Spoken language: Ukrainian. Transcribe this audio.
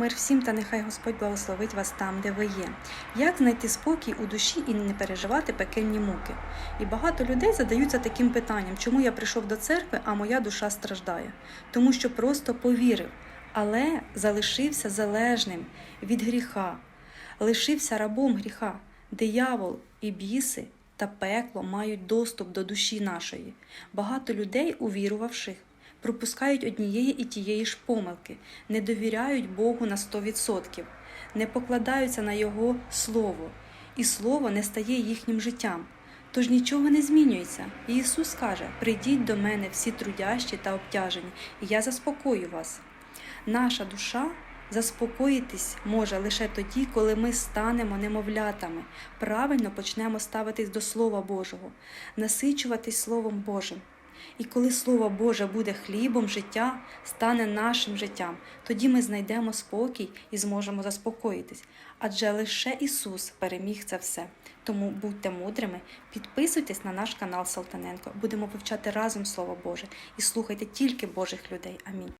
Мир всім та нехай Господь благословить вас там, де ви є. Як знайти спокій у душі і не переживати пекельні муки? І багато людей задаються таким питанням, чому я прийшов до церкви, а моя душа страждає? Тому що просто повірив, але залишився залежним від гріха, лишився рабом гріха. Диявол і біси та пекло мають доступ до душі нашої. Багато людей, увірувавших, пропускають однієї і тієї ж помилки, не довіряють Богу на 100%, не покладаються на Його Слово, і Слово не стає їхнім життям. Тож нічого не змінюється. Ісус каже: Прийдіть до мене всі трудящі та обтяжені, і я заспокою вас. Наша душа заспокоїтись може лише тоді, коли ми станемо немовлятами, правильно почнемо ставитись до Слова Божого, насичуватись Словом Божим. І коли Слово Боже буде хлібом життя, стане нашим життям, тоді ми знайдемо спокій і зможемо заспокоїтись. Адже лише Ісус переміг це все. Тому будьте мудрими, підписуйтесь на наш канал Салтаненко. Будемо вивчати разом Слово Боже і слухайте тільки Божих людей. Амінь.